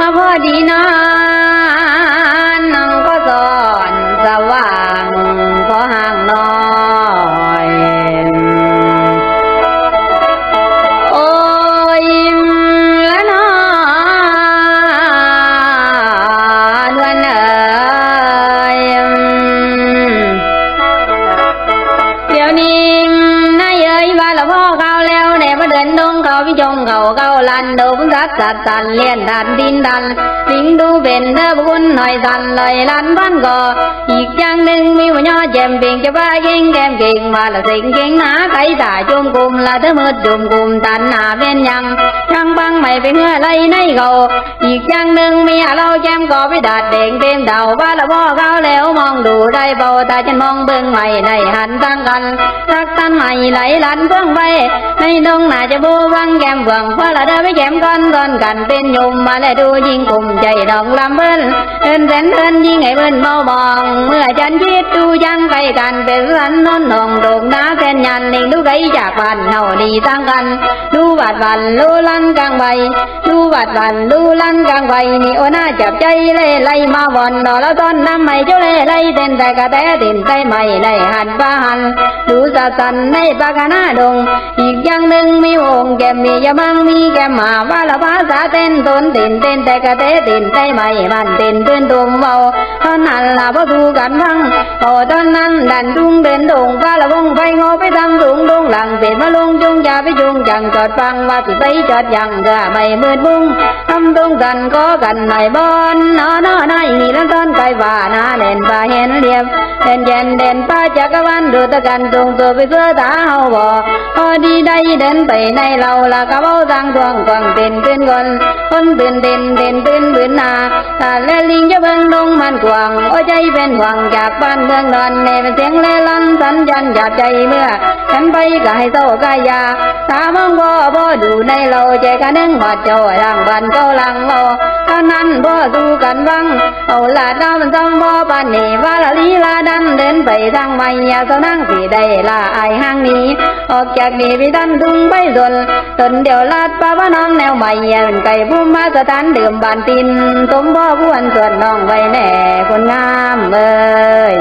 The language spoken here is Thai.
มาพอดีนานน้องก็สอนสว่างขอห่างน้อยโอ้ยละนอนวันเอ่ยเดี๋ยวนี้นายเอ้ยว่าละพ่อเขาแล้วแน่มาเดินดง เขาพิจงเขาเขาลันดูพุ่งสัดสัดสันเลียนดันดินดันลิงดูเป็นเธอบุญหน่อยสันเลยลันบ้านก่ออีกอย่างหนึ่งมีหัวย่อแจมเป่งจะว่าเก่งแกมเก่งมาละสิงเก่งหนาไก่ตาจุ่มกลุ่มละเธอมืดจุ่มกลุ่มตันหนาเป็นยังยังบังไม่เป็นเงื่อไรในเขาอีกอย่างหนึ่งมีเราแจมก็ไปดัดเด่งเต็มเดาว่าละพ่อเขาแล้วมองดูได้เบาตาฉันมองเบิ่งใหม่ในหันตั้งกัน ตันใหม่ไหลลันเบื้องไปในดงนาจะบูวังแกมเบื้องเพราะละเดินไปแกมก้อนก้อนกันเป็นยมมาและดูยิงกลุ่มใจดองลำเบิ้ลเอินแสนเอินยิงให้เบิ้ลเบาบอง เมื่อฉันคิดดูยังไกลกันเป็นสันนนหงโด่งนาแฟนยันลิงดูไกจากบ้านเนาดีตั้งกัน ดูวัดวันดูลันกลางใบดูวัดวันดูลันกลางใบนี่โอน่าจับใจเล่ไล่มาบอนดอแล้วต้นน้ำไม่เจ้าเล่ไล่เต้นแต่กระแตตินใจไม่ในหันป้าหันดูสะสันในปากานาดง อีกอย่างหนึ่งมีวงแกมมียาบังมีแกมมาว่าละภาษาเต้นตนตินเต้นแต่กระเตตินใจไม่มันเต้นเต้นตุ่มเบาตอนนั้นละพอดูกันพังพอตอนนั้นดันดุงเดินดงว่าละวงไปงอไปทำดุงดงหลังเสร็จมาลงจงจะไปจงจังจอดฟังว่าสิไปจอดยังก็ไม่มืดบุ้งทำตรงกันก็กันหน่อยบอนนอนอนนี่แล้วต้น ไก่ว่านาเด่นป่าเห็นเรียบเด่นเย็นเด่นป้าจักรวันดูตะกันตรงตัวไปเพื่อตาเฮาบ่พอดีได้เดินไปในเราละกะเบ้าทางทวงกวางเต้นเต้นคนคนเต้นเต้นเต้นเต้นบืนนาถ้าแลลิงจะเบิ่งดงมันกวางโอ้ใจเป็นหวังจากบ้านเมืองนอนในเป็นเสียงแลลันสัญญาณหยาบใจเมื่อฉันไปก็ให้โตกายาตามองบ่บ่ดูในเราใจกันนึงบาดเจ้าร่างบ้านเก้าลังเรา นั้นบ่สู้กันวัง เอาลาดน้ำซ้ำบ่ปานนี้ว่าละลีลาดันเดินไปทางไม่ยาเท่านั่งสีได้ลาอายห้างนี้ ออกจากนี้ไปดันดุงไปดนตนเดียวลาดป้าว่าน้องแนวใหม่เป็นไก่ผู้มาสถานเดิมบานตินสมบ่ผู้อันส่วนน้องไว้แน่คนงามเอ้ย